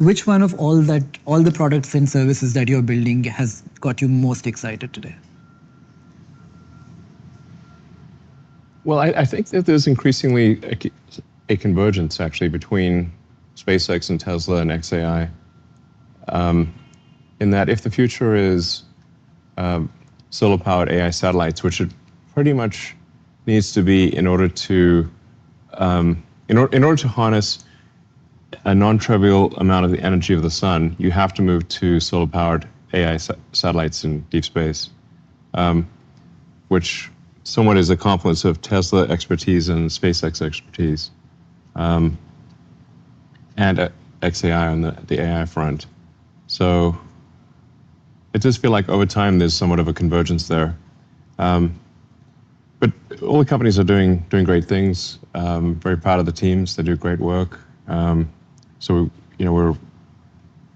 Which one of all that, all the products and services that you're building has got you most excited today? Well, I, I think that there's increasingly a, a convergence actually between SpaceX and Tesla and XAI. Um, in that, if the future is um, solar powered AI satellites, which it pretty much needs to be in order to um, in, or, in order to harness a non-trivial amount of the energy of the sun, you have to move to solar-powered AI sa- satellites in deep space, um, which somewhat is a confluence of Tesla expertise and SpaceX expertise, um, and uh, XAI on the, the AI front. So it does feel like over time there's somewhat of a convergence there. Um, but all the companies are doing doing great things. Um, very proud of the teams; they do great work. Um, so you know we're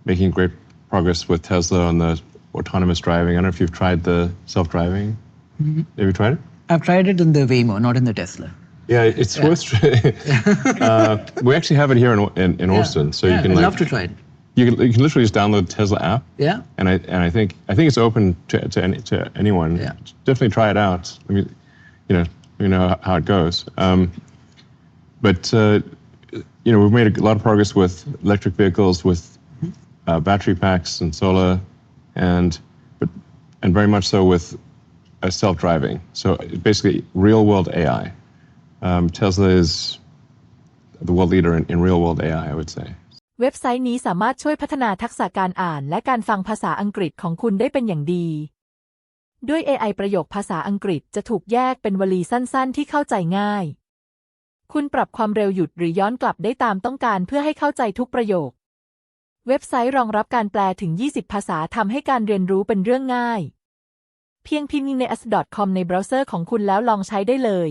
making great progress with Tesla on the autonomous driving. I don't know if you've tried the self-driving. Have you tried it? I've tried it in the Waymo, not in the Tesla. Yeah, it's worth. trying. uh, we actually have it here in in, in Austin, so you can I'd like love to try it. you can you can literally just download the Tesla app. Yeah. and I and I think I think it's open to to, any, to anyone. Yeah. Definitely try it out. I mean, you know, let me know how it goes. Um, but uh, you know, we've made a lot of progress with electric vehicles, with uh, battery packs and solar, and but and very much so with uh, self-driving. So basically, real-world AI. Um, Tesla is the world leader in, in real-world AI, I would say. เว็บไซต์นี้สามารถช่วยพัฒนาทักษะการอ่านและการฟังภาษาอังกฤษของคุณได้เป็นอย่างดี ด้วย AI ประโยคภาษาอังกฤษจะถูกแยกเป็นวลีสั้นๆ ที่เข้าใจง่าย คุณปรับความเร็วหยุดหรือย้อนกลับได้ตามต้องการเพื่อให้เข้าใจทุกประโยค เว็บไซต์รองรับการแปลถึง 20 ภาษาทำให้การเรียนรู้เป็นเรื่องง่าย เพียงพิมพ์ใน as.com ในเบราว์เซอร์ของคุณแล้วลองใช้ได้เลย